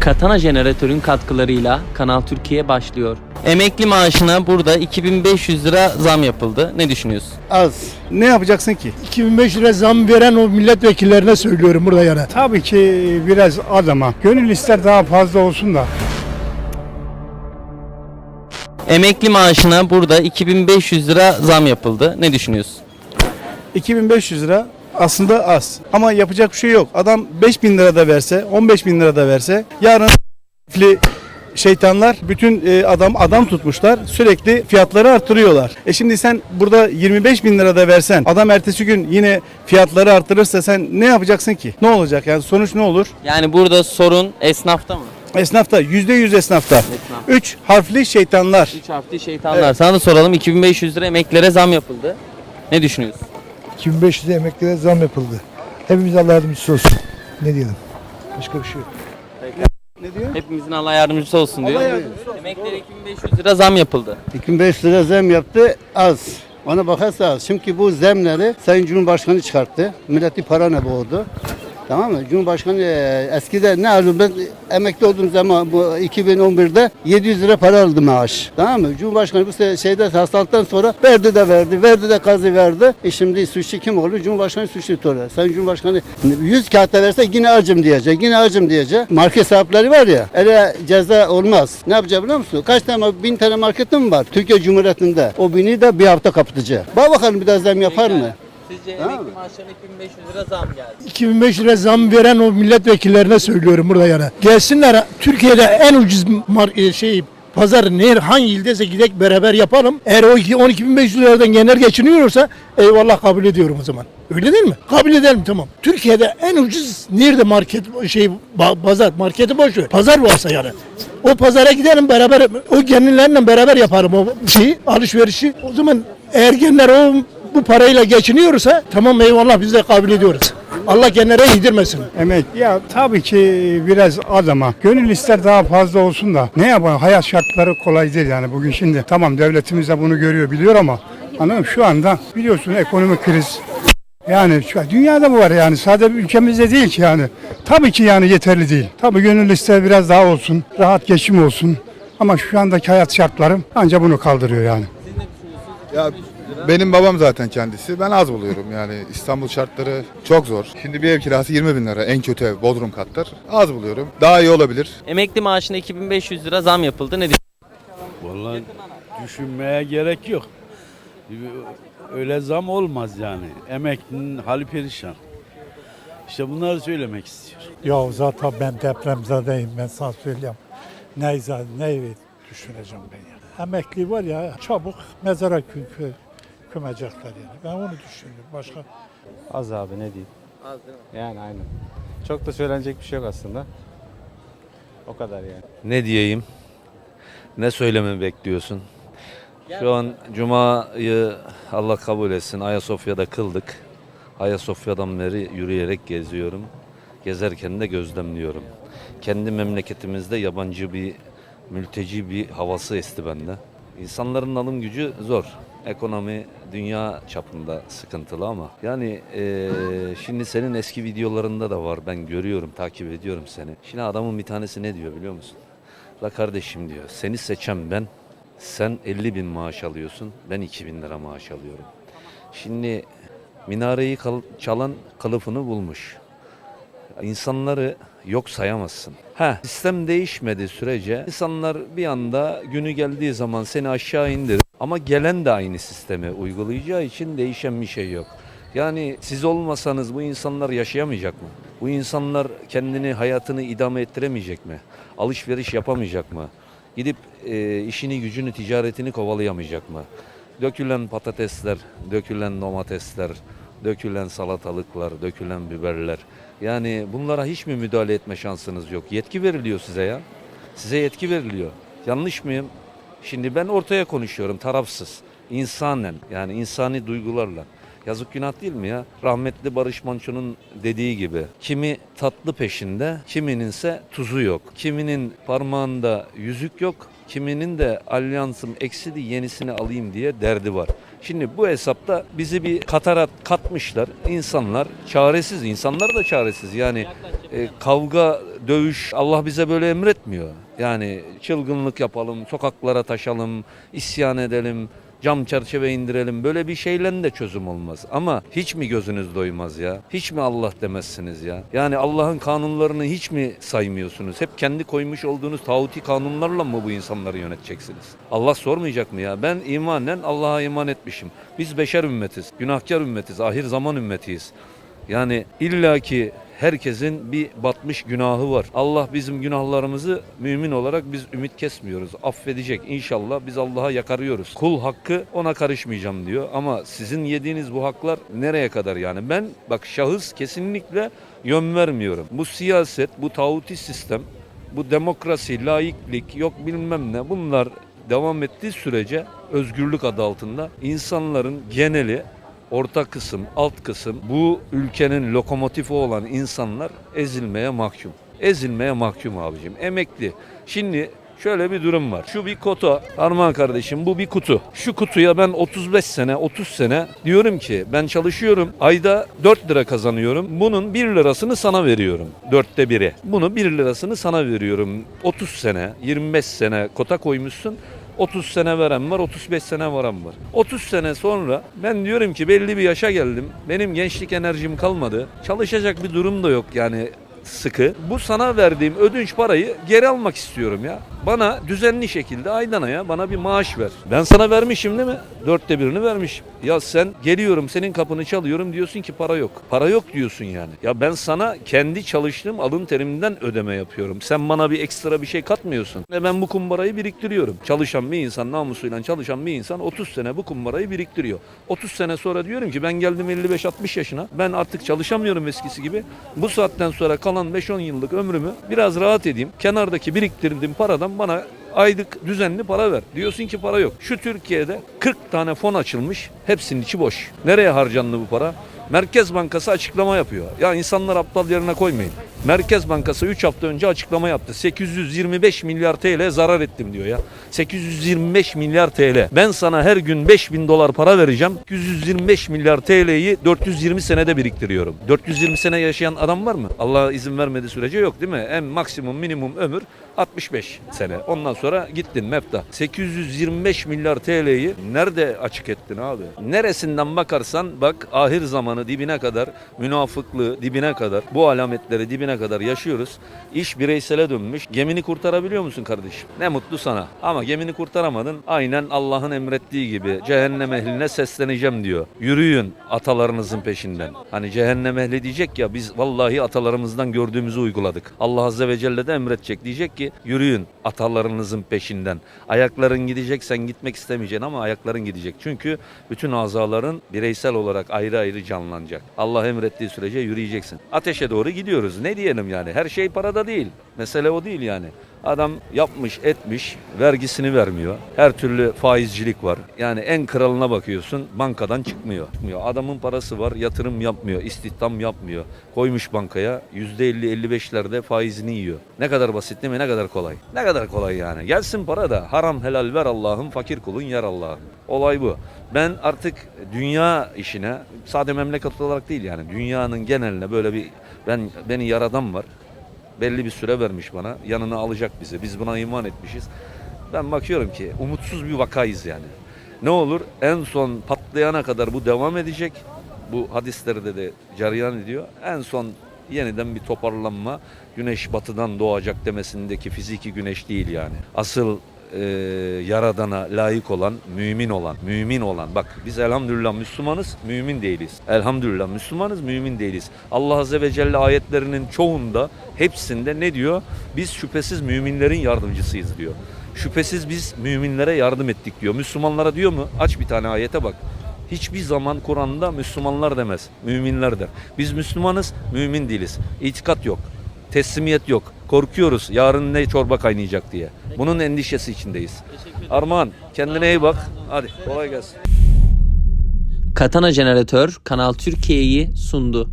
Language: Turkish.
Katana jeneratörün katkılarıyla Kanal Türkiye başlıyor. Emekli maaşına burada 2500 lira zam yapıldı. Ne düşünüyorsun? Az. Ne yapacaksın ki? 2005 lira zam veren o milletvekillerine söylüyorum burada yani. Tabii ki biraz az ama gönül ister daha fazla olsun da. Emekli maaşına burada 2500 lira zam yapıldı. Ne düşünüyorsun? 2500 lira aslında az. Ama yapacak bir şey yok. Adam 5000 lira da verse, 15 bin lira da verse yarın şeytanlar bütün e, adam adam tutmuşlar sürekli fiyatları artırıyorlar. E şimdi sen burada 25 bin lira da versen adam ertesi gün yine fiyatları artırırsa sen ne yapacaksın ki? Ne olacak yani sonuç ne olur? Yani burada sorun esnafta mı? Esnafta %100 esnafta. Esnaf. 3 harfli şeytanlar. 3 harfli şeytanlar. Sana da soralım 2500 lira emeklilere zam yapıldı. Ne düşünüyorsun? 2500 emeklilere zam yapıldı. Hepimiz Allah yardımcısı olsun. Ne diyelim? Başka bir şey yok. Ne diyor? Hepimizin Allah yardımcısı olsun diyor. Allah yardımcısı Emeklilere 2500 lira zam yapıldı. 2500 lira zam yaptı az. Ona bakarsa az. Çünkü bu zemleri Sayın Cumhurbaşkanı çıkarttı. Milleti para ne boğdu. Tamam mı? Cumhurbaşkanı e, eskiden ne aldım ben emekli olduğum zaman bu 2011'de 700 lira para aldı maaş. Tamam mı? Cumhurbaşkanı bu se- şeyde hastalıktan sonra verdi de verdi, verdi de kazı verdi. E şimdi suçlu kim oldu? Cumhurbaşkanı suçlu sonra. Sayın Cumhurbaşkanı 100 kağıtta verse yine acım diyecek, yine acım diyecek. Market sahipleri var ya, öyle ceza olmaz. Ne yapacak biliyor musun? Kaç tane, bin tane market mi var? Türkiye Cumhuriyeti'nde. O bini de bir hafta kapatacak. Bak bakalım bir daha zam yapar mı? Sizce Tamam emekli maaşlarına 2500 lira zam geldi. 2005 lira zam veren o milletvekillerine söylüyorum burada yani. Gelsinler Türkiye'de en ucuz mar- e, şey pazar ne hangi ildeyse gidek beraber yapalım. Eğer o iki- 12.500 liradan genel geçiniyorsa eyvallah kabul ediyorum o zaman. Öyle değil mi? Kabul edelim tamam. Türkiye'de en ucuz nerede market şey ba- pazar marketi boş ver. Pazar varsa yani. O pazara gidelim beraber o genellerle beraber yaparım o şeyi alışverişi. O zaman eğer genler o bu parayla geçiniyorsa tamam eyvallah biz de kabul ediyoruz. Allah genlere yedirmesin. Emek ya tabii ki biraz az ama gönül ister daha fazla olsun da. Ne yapalım hayat şartları kolay değil yani bugün şimdi. Tamam devletimiz de bunu görüyor biliyor ama anladın mı? Şu anda biliyorsun ekonomik kriz. Yani şu dünyada bu var yani sadece ülkemizde değil ki yani. Tabii ki yani yeterli değil. Tabii gönül ister biraz daha olsun. Rahat geçim olsun. Ama şu andaki hayat şartları ancak bunu kaldırıyor yani. Ya benim babam zaten kendisi. Ben az buluyorum yani İstanbul şartları çok zor. Şimdi bir ev kirası 20 bin lira en kötü ev Bodrum katlar. Az buluyorum. Daha iyi olabilir. Emekli maaşına 2500 lira zam yapıldı. Ne düşünüyorsun? Vallahi düşünmeye gerek yok. Öyle zam olmaz yani. Emeklinin hali perişan. İşte bunları söylemek istiyorum. Ya zaten ben depremzadeyim ben sana söyleyeyim. Ne izah, ne düşüneceğim ben ya. Emekli var ya çabuk mezara kü, kü, kümecekler yani. Ben onu düşünüyorum. Başka Az abi ne diyeyim. Az değil mi? Yani aynen. Çok da söylenecek bir şey yok aslında. O kadar yani. Ne diyeyim? Ne söylememi bekliyorsun? Şu an Cuma'yı Allah kabul etsin. Ayasofya'da kıldık. Ayasofya'dan beri yürüyerek geziyorum. Gezerken de gözlemliyorum. Kendi memleketimizde yabancı bir, mülteci bir havası esti bende. İnsanların alım gücü zor. Ekonomi dünya çapında sıkıntılı ama yani eee, şimdi senin eski videolarında da var ben görüyorum takip ediyorum seni. Şimdi adamın bir tanesi ne diyor biliyor musun? La kardeşim diyor seni seçen ben sen 50 bin maaş alıyorsun ben 2 bin lira maaş alıyorum. Şimdi minareyi kal- çalan kılıfını bulmuş. İnsanları yok sayamazsın. Ha sistem değişmedi sürece insanlar bir anda günü geldiği zaman seni aşağı indir. Ama gelen de aynı sistemi uygulayacağı için değişen bir şey yok. Yani siz olmasanız bu insanlar yaşayamayacak mı? Bu insanlar kendini hayatını idame ettiremeyecek mi? Alışveriş yapamayacak mı? Gidip e, işini gücünü ticaretini kovalayamayacak mı? Dökülen patatesler, dökülen domatesler, dökülen salatalıklar, dökülen biberler. Yani bunlara hiç mi müdahale etme şansınız yok? Yetki veriliyor size ya. Size yetki veriliyor. Yanlış mıyım? Şimdi ben ortaya konuşuyorum tarafsız. insanen yani insani duygularla. Yazık günah değil mi ya? Rahmetli Barış Manço'nun dediği gibi. Kimi tatlı peşinde, kimininse tuzu yok. Kiminin parmağında yüzük yok, kiminin de alyansım eksidi yenisini alayım diye derdi var. Şimdi bu hesapta bizi bir katara katmışlar. İnsanlar çaresiz, insanlar da çaresiz. Yani e, kavga dövüş Allah bize böyle emretmiyor. Yani çılgınlık yapalım, sokaklara taşalım, isyan edelim, cam çerçeve indirelim. Böyle bir şeyle de çözüm olmaz. Ama hiç mi gözünüz doymaz ya? Hiç mi Allah demezsiniz ya? Yani Allah'ın kanunlarını hiç mi saymıyorsunuz? Hep kendi koymuş olduğunuz tağuti kanunlarla mı bu insanları yöneteceksiniz? Allah sormayacak mı ya? Ben imanen Allah'a iman etmişim. Biz beşer ümmetiz, günahkar ümmetiz, ahir zaman ümmetiyiz. Yani illaki herkesin bir batmış günahı var. Allah bizim günahlarımızı mümin olarak biz ümit kesmiyoruz. Affedecek inşallah biz Allah'a yakarıyoruz. Kul hakkı ona karışmayacağım diyor ama sizin yediğiniz bu haklar nereye kadar yani? Ben bak şahıs kesinlikle yön vermiyorum. Bu siyaset, bu tağuti sistem, bu demokrasi, laiklik yok bilmem ne bunlar devam ettiği sürece özgürlük adı altında insanların geneli orta kısım, alt kısım bu ülkenin lokomotifi olan insanlar ezilmeye mahkum. Ezilmeye mahkum abicim. Emekli. Şimdi şöyle bir durum var. Şu bir kota. Armağan kardeşim bu bir kutu. Şu kutuya ben 35 sene, 30 sene diyorum ki ben çalışıyorum. Ayda 4 lira kazanıyorum. Bunun 1 lirasını sana veriyorum. Dörtte biri. Bunu 1 lirasını sana veriyorum. 30 sene, 25 sene kota koymuşsun. 30 sene veren var, 35 sene varan var. 30 sene sonra ben diyorum ki belli bir yaşa geldim. Benim gençlik enerjim kalmadı. Çalışacak bir durum da yok yani sıkı. Bu sana verdiğim ödünç parayı geri almak istiyorum ya. Bana düzenli şekilde aydan aya bana bir maaş ver. Ben sana vermişim değil mi? Dörtte birini vermişim. Ya sen geliyorum senin kapını çalıyorum diyorsun ki para yok. Para yok diyorsun yani. Ya ben sana kendi çalıştığım alın terimden ödeme yapıyorum. Sen bana bir ekstra bir şey katmıyorsun. Ve ben bu kumbarayı biriktiriyorum. Çalışan bir insan namusuyla çalışan bir insan 30 sene bu kumbarayı biriktiriyor. 30 sene sonra diyorum ki ben geldim 55-60 yaşına. Ben artık çalışamıyorum eskisi gibi. Bu saatten sonra kalan 5-10 yıllık ömrümü biraz rahat edeyim. Kenardaki biriktirdiğim paradan bana aylık düzenli para ver. Diyorsun ki para yok. Şu Türkiye'de 40 tane fon açılmış. Hepsinin içi boş. Nereye harcandı bu para? Merkez Bankası açıklama yapıyor. Ya insanlar aptal yerine koymayın. Merkez Bankası 3 hafta önce açıklama yaptı. 825 milyar TL zarar ettim diyor ya. 825 milyar TL. Ben sana her gün 5000 dolar para vereceğim. 825 milyar TL'yi 420 senede biriktiriyorum. 420 sene yaşayan adam var mı? Allah izin vermediği sürece yok değil mi? En maksimum minimum ömür 65 sene. Ondan sonra gittin mefta. 825 milyar TL'yi nerede açık ettin abi? Neresinden bakarsan bak ahir zamanı dibine kadar, münafıklığı dibine kadar, bu alametleri dibine kadar yaşıyoruz. İş bireysele dönmüş. Gemini kurtarabiliyor musun kardeşim? Ne mutlu sana. Ama gemini kurtaramadın. Aynen Allah'ın emrettiği gibi cehennem ehline sesleneceğim diyor. Yürüyün atalarınızın peşinden. Hani cehennem ehli diyecek ya biz vallahi atalarımızdan gördüğümüzü uyguladık. Allah Azze ve Celle de emredecek. Diyecek ki yürüyün atalarınızın peşinden. Ayakların gidecek sen gitmek istemeyeceksin ama ayakların gidecek. Çünkü bütün azaların bireysel olarak ayrı ayrı canlanacak. Allah emrettiği sürece yürüyeceksin. Ateşe doğru gidiyoruz. Ne diyelim yani? Her şey parada değil. Mesele o değil yani. Adam yapmış etmiş vergisini vermiyor. Her türlü faizcilik var. Yani en kralına bakıyorsun bankadan çıkmıyor. Adamın parası var yatırım yapmıyor. istihdam yapmıyor. Koymuş bankaya %50-55'lerde faizini yiyor. Ne kadar basit değil mi? Ne kadar kolay. Ne kadar kolay yani. Gelsin para da haram helal ver Allah'ım fakir kulun yer Allah'ım. Olay bu. Ben artık dünya işine sade memleket olarak değil yani dünyanın geneline böyle bir ben beni yaradan var belli bir süre vermiş bana. Yanına alacak bizi. Biz buna iman etmişiz. Ben bakıyorum ki umutsuz bir vakayız yani. Ne olur en son patlayana kadar bu devam edecek. Bu hadislerde de cereyan ediyor. En son yeniden bir toparlanma. Güneş batıdan doğacak demesindeki fiziki güneş değil yani. Asıl e, yaradana layık olan, mümin olan, mümin olan. Bak biz elhamdülillah Müslümanız, mümin değiliz. Elhamdülillah Müslümanız, mümin değiliz. Allah Azze ve Celle ayetlerinin çoğunda, hepsinde ne diyor? Biz şüphesiz müminlerin yardımcısıyız diyor. Şüphesiz biz müminlere yardım ettik diyor. Müslümanlara diyor mu? Aç bir tane ayete bak. Hiçbir zaman Kur'an'da Müslümanlar demez, müminler der. Biz Müslümanız, mümin değiliz. İtikat yok, teslimiyet yok. Korkuyoruz yarın ne çorba kaynayacak diye. Bunun endişesi içindeyiz. Armağan kendine iyi bak. Hadi kolay gelsin. Katana Jeneratör Kanal Türkiye'yi sundu.